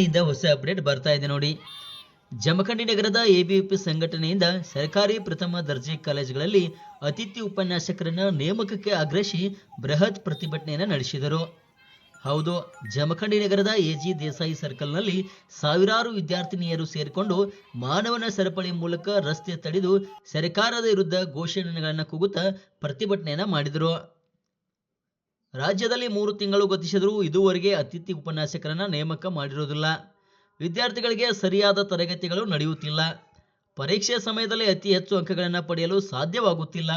ನಿಂದ ಹೊಸ ಅಪ್ಡೇಟ್ ಬರ್ತಾ ಇದೆ ನೋಡಿ. ಜಮಖಂಡಿ ನಗರದ ಎಬಿವಿಪಿ ಸಂಘಟನೆಯಿಂದ ಸರ್ಕಾರಿ ಪ್ರಥಮ ದರ್ಜೆ ಕಾಲೇಜುಗಳಲ್ಲಿ ಅತಿಥಿ ಉಪನ್ಯಾಸಕರನ್ನ ನೇಮಕಕ್ಕೆ ಆಗ್ರಹಿಸಿ ಬೃಹತ್ ಪ್ರತಿಭಟನೆಯನ್ನು ನಡೆಸಿದರು. ಹೌದು, ಜಮಖಂಡಿ ನಗರದ ಎಜಿ ದೇಸಾಯಿ ಸರ್ಕಲ್ನಲ್ಲಿ ಸಾವಿರಾರು ವಿದ್ಯಾರ್ಥಿನಿಯರು ಸೇರಿಕೊಂಡು ಮಾನವನ ಸರಪಳಿ ಮೂಲಕ ರಸ್ತೆ ತಡೆದು ಸರ್ಕಾರದ ವಿರುದ್ಧ ಘೋಷಣೆಗಳನ್ನು ಕೂಗುತ್ತಾ ಪ್ರತಿಭಟನೆಯನ್ನು ಮಾಡಿದರು. ರಾಜ್ಯದಲ್ಲಿ ಮೂರು ತಿಂಗಳು ಗತಿಸಿದರೂ ಇದುವರೆಗೆ ಅತಿಥಿ ಉಪನ್ಯಾಸಕರನ್ನ ನೇಮಕ ಮಾಡಿರುವುದಿಲ್ಲ ವಿದ್ಯಾರ್ಥಿಗಳಿಗೆ ಸರಿಯಾದ ತರಗತಿಗಳು ನಡೆಯುತ್ತಿಲ್ಲ. ಪರೀಕ್ಷೆ ಸಮಯದಲ್ಲಿ ಅತಿ ಹೆಚ್ಚು ಅಂಕಗಳನ್ನು ಪಡೆಯಲು ಸಾಧ್ಯವಾಗುತ್ತಿಲ್ಲ.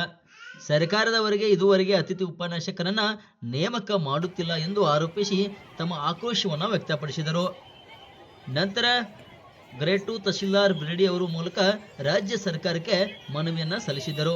ಸರ್ಕಾರದವರೆಗೆ ಇದುವರೆಗೆ ಅತಿಥಿ ಉಪನ್ಯಾಸಕರನ್ನ ನೇಮಕ ಮಾಡುತ್ತಿಲ್ಲ ಎಂದು ಆರೋಪಿಸಿ ತಮ್ಮ ಆಕ್ರೋಶವನ್ನು ವ್ಯಕ್ತಪಡಿಸಿದರು. ನಂತರ ಗ್ರೇಡ್ ಟು ತಹಶೀಲ್ದಾರ್ ಬ್ರಿಡಿ ಅವರ ಮೂಲಕ ರಾಜ್ಯ ಸರ್ಕಾರಕ್ಕೆ ಮನವಿಯನ್ನು ಸಲ್ಲಿಸಿದರು.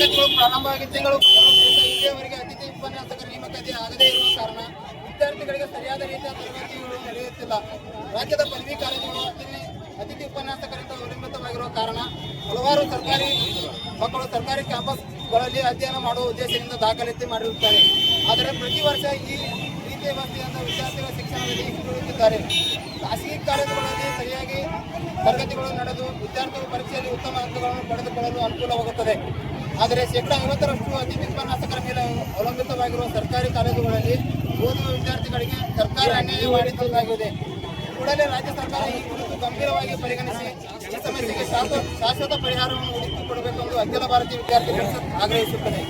ಪದವಿ ಪ್ರಾರಂಭ ಪ್ರಾರಂಭವಾಗಿ ತಿಂಗಳು ಇಲ್ಲಿಯವರೆಗೆ ಅತಿಥಿ ಉಪನ್ಯಾಸಕರ ನೇಮಕಾತಿ ಆಗದೇ ಇರುವ ಕಾರಣ ವಿದ್ಯಾರ್ಥಿಗಳಿಗೆ ಸರಿಯಾದ ರೀತಿಯ ತರಗತಿಗಳು ನಡೆಯುತ್ತಿಲ್ಲ. ರಾಜ್ಯದ ಪದವಿ ಕಾಲೇಜುಗಳು ಅತಿಥಿ ಅತಿಥಿ ಉಪನ್ಯಾಸಕರಿಂದ ಅವಲಂಬಿತವಾಗಿರುವ ಕಾರಣ ಹಲವಾರು ಸರ್ಕಾರಿ ಮಕ್ಕಳು ಸರ್ಕಾರಿ ಕ್ಯಾಂಪಸ್ಗಳಲ್ಲಿ ಅಧ್ಯಯನ ಮಾಡುವ ಉದ್ದೇಶದಿಂದ ದಾಖಲಾತಿ ಮಾಡಿರುತ್ತಾರೆ. ಆದರೆ ಪ್ರತಿ ವರ್ಷ ಈ ರೀತಿಯ ವ್ಯವಸ್ಥೆಯಿಂದ ವಿದ್ಯಾರ್ಥಿಗಳ ಶಿಕ್ಷಣದಲ್ಲಿ ಹಿಂದುಳಿದಿದ್ದಾರೆ ಖಾಸಗಿ ಕಾಲೇಜುಗಳಲ್ಲಿ ಸರಿಯಾಗಿ ತರಗತಿಗಳು ನಡೆದು ವಿದ್ಯಾರ್ಥಿಗಳು ಪರೀಕ್ಷೆಯಲ್ಲಿ ಉತ್ತಮ ಅಂಕಗಳನ್ನು ಪಡೆದುಕೊಳ್ಳಲು ಅನುಕೂಲವಾಗುತ್ತದೆ. ಆದರೆ ಶೇಕಡಾ ಐವತ್ತರಷ್ಟು ಅತಿಥಿ ಉಪನ್ಯಾಸಕರ ಮೇಲೆ ಅವಲಂಬಿತವಾಗಿರುವ ಸರ್ಕಾರಿ ಕಾಲೇಜುಗಳಲ್ಲಿ ಓದುವ ವಿದ್ಯಾರ್ಥಿಗಳಿಗೆ ಸರ್ಕಾರ ಅನ್ಯಾಯ ಮಾಡಿದಂತಾಗಿದೆ. ಕೂಡಲೇ ರಾಜ್ಯ ಸರ್ಕಾರ ಈ ಕುರಿತು ಗಂಭೀರವಾಗಿ ಪರಿಗಣಿಸಿ ಈ ಸಮಸ್ಯೆಗೆ ಶಾಶ್ವತ ಶಾಶ್ವತ ಪರಿಹಾರವನ್ನು ಹುಡುಕಿಕೊಡಬೇಕೆಂದು ಅಖಿಲ ಭಾರತೀಯ ವಿದ್ಯಾರ್ಥಿ ಪರಿಷತ್ ಆಗ್ರಹಿಸುತ್ತದೆ.